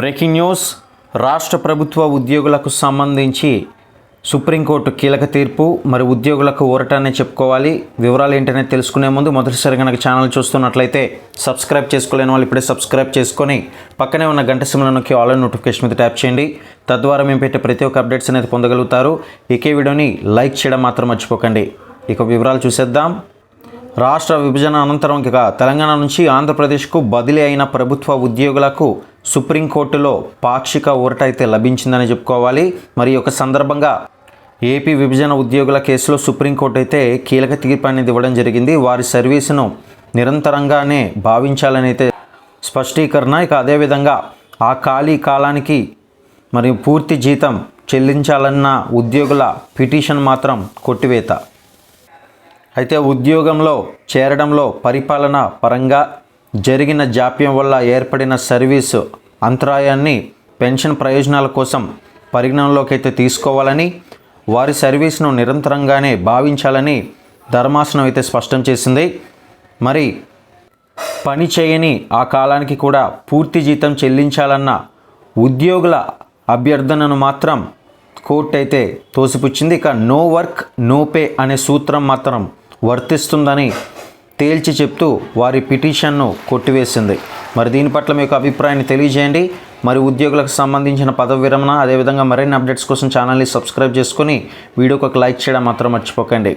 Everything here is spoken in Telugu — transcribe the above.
Breaking news. రాష్ట్ర ప్రభుత్వ ఉద్యోగులకు సంబంధించి సుప్రీంకోర్టు కీలక తీర్పు మరి ఉద్యోగులకు ఊరటాన్ని చెప్పుకోవాలి. వివరాలు ఏంటనే తెలుసుకునే ముందు మొదటిసారి కనుక ఛానల్ చూస్తున్నట్లయితే సబ్స్క్రైబ్ చేసుకోలేని వాళ్ళు ఇప్పుడే సబ్స్క్రైబ్ చేసుకొని పక్కనే ఉన్న గంట సిమ్ల నొక్కి ఆల్ నోటిఫికేషన్ మీద ట్యాప్ చేయండి. తద్వారా మేము పెట్టే ప్రతి ఒక్క అప్డేట్స్ అనేది పొందగలుగుతారు. ఇకే వీడియోని లైక్ చేయడం మాత్రం మర్చిపోకండి. ఇక వివరాలు చూసేద్దాం. రాష్ట్ర విభజన అనంతరం ఇక తెలంగాణ నుంచి ఆంధ్రప్రదేశ్కు బదిలీ అయిన ప్రభుత్వ ఉద్యోగులకు సుప్రీంకోర్టులో పాక్షిక ఊరట అయితే లభించిందని చెప్పుకోవాలి. మరి ఒక సందర్భంగా ఏపీ విభజన ఉద్యోగుల కేసులో సుప్రీంకోర్టు అయితే కీలక తీర్పు అనేది ఇవ్వడం జరిగింది. వారి సర్వీసును నిరంతరంగానే భావించాలని అయితే స్పష్టీకరణ. ఇక అదేవిధంగా ఆ ఖాళీ కాలానికి మరియు పూర్తి జీతం చెల్లించాలన్న ఉద్యోగుల పిటిషన్ మాత్రం కొట్టివేత. అయితే ఉద్యోగంలో చేరడంలో పరిపాలన పరంగా జరిగిన జాప్యం వల్ల ఏర్పడిన సర్వీసు అంతరాయాన్ని పెన్షన్ ప్రయోజనాల కోసం పరిగణనలోకి అయితే తీసుకోవాలని వారి సర్వీస్ను నిరంతరంగానే భావించాలని ధర్మాసనం అయితే స్పష్టం చేసింది. మరి పని చేయని ఆ కాలానికి కూడా పూర్తి జీతం చెల్లించాలన్న ఉద్యోగుల అభ్యర్థనను మాత్రం కోర్టు అయితే తోసిపుచ్చింది. ఇక నో వర్క్ నో పే అనే సూత్రం మాత్రం వర్తిస్తుందని తేల్చి చెప్తూ వారి పిటిషన్ను కొట్టివేసింది. మరి దీని పట్ల మీకు అభిప్రాయాన్ని తెలియజేయండి. మరి ఉద్యోగులకు సంబంధించిన పదవి విరమణ అదేవిధంగా మరిన్ని అప్డేట్స్ కోసం ఛానల్ని సబ్స్క్రైబ్ చేసుకొని వీడియోకి ఒక లైక్ చేయడం మాత్రం మర్చిపోకండి.